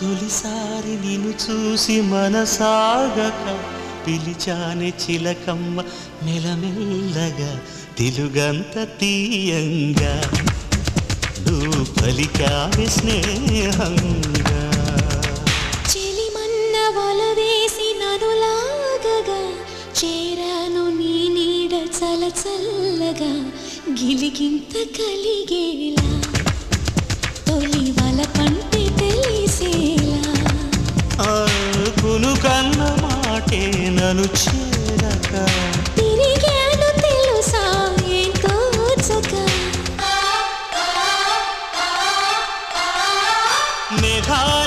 తొలిసారి నిన్ను చూసి మనసాగక పిలిచాని చిలకమ్మ మెలమెల్లగా తెలుగంత తీయంగా నువ్వు పలికావి స్నేహంగా. చెలిమన్న వల వేసి చేరాను నీ నీడ చల చల్లగా గిలిగింత కలిగేలా నన్ను చేరక. తిరిగాను తెలుసా ఏం తోచక మేఘాల